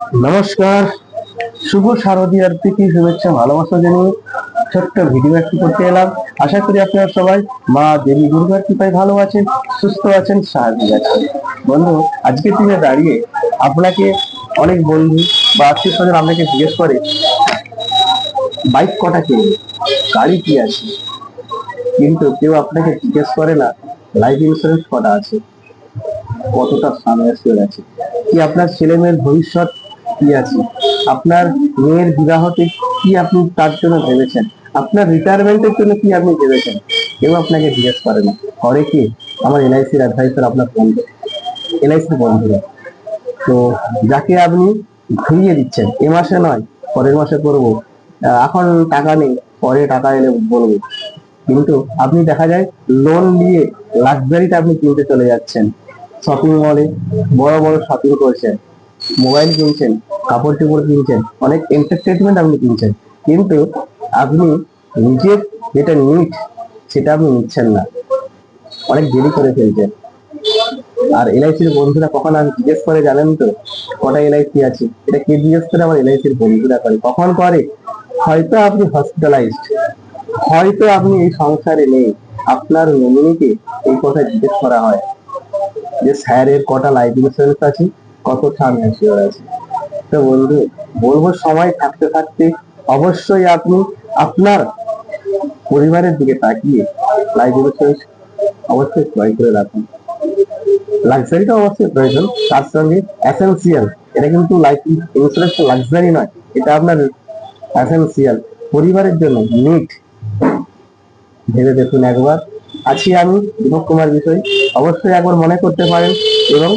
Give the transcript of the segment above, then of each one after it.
নমস্কার। শুভ শারদীয়ার থেকে শুভেচ্ছা, ভালোবাসা জানিয়ে ছোট্ট ভিডিও একটু করতে এলাম। আশা করি আপনারা সবাই মা দেবী দুর্গার কৃপায় ভালো আছেন, সুস্থ আছেন স্বাভাবিক আছেন। বন্ধু, আজকে দিনে দাঁড়িয়ে আপনাকে অনেক বন্ধু বা আত্মীয় স্বজন আপনাকে জিজ্ঞেস করে, বাইক কটা কিনবে? গাড়ি কি আছে? কিন্তু কেউ আপনাকে জিজ্ঞেস করে না লাইফ ইন্স্যুরেন্স কটা আছে? কতটা সামনে আছে? কি আপনার ছেলে মেয়ের ভবিষ্যৎ কি আছে? আপনার মেয়ের বিবাহতে কি আপনি তার জন্য ভেবেছেন? আপনার রিটায়ারমেন্টের জন্য কি আপনি ভেবেছেন? কেউ আপনাকে জিজ্ঞেস করে না। করে কি? আমার এলআইসির অ্যাডভাইসার আপনার বন্ধু এলআইসির বন্ধুরা তো যাকে আপনি ঘুরিয়ে দিচ্ছেন, এ মাসে নয়, পরের মাসে করব। এখন টাকা নেই, পরে টাকা এলে বলব। কিন্তু আপনি দেখা যায় লোন নিয়ে লাক্সারিটা আপনি কিনতে চলে যাচ্ছেন। শপিং মলে বড় বড় শপিং করছেন। মোবাইল কিনছেন, কাপড় চোপড় কিনছেন, অনেক এন্টারটেনমেন্ট আপনি কিনছেন। কিন্তু আপনি নিজের যেটা নিট, সেটা আপনি নিচ্ছেন না। অনেক দেরি করে ফেলছেন। আর এলআইসির বন্ধুরা কখন আমি জিজ্ঞেস করে জানেন তো? কটা এলআইসি আছে? এটা কে জিজ্ঞেস করে? আমার এলআইসির বন্ধুরা করে। কখন করে? হয়তো আপনি হসপিটালাইজড হয়তো আপনি এই সংসারে নেই। আপনার নমিনিকে এই কথা জিজ্ঞেস করা হয় যে, স্যারের কটা লাইফ ইন্স্যুরেন্স আছে? কত টার্ম ইন্স্যুরেন্স আছে তো বন্ধু, বলব সময় থাকতে থাকতে অবশ্যই আপনি আপনার পরিবারের দিকে তাকিয়ে লাইফ ইন্স্যুরেন্স অবশ্যই ক্রয় করে রাখুন। লাক্সারিটা অবশ্যই প্রয়োজন, তার সঙ্গে এসেন্সিয়াল এটা কিন্তু লাইফ ইন্স্যুরেন্স লাক্সারি নয়, এটা আপনার এসেন্সিয়াল পরিবারের জন্য নিট ভেবে দেখুন একবার। আছি আমি দীপক কুমার বিষয়। অবশ্যই একবার মনে করতে পারেন এবং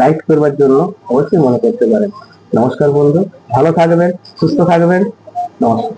গাইড করবার জন্য অবশ্যই মনে করতে পারেন। নমস্কার বন্ধু ভালো থাকবেন সুস্থ থাকবেন নমস্কার।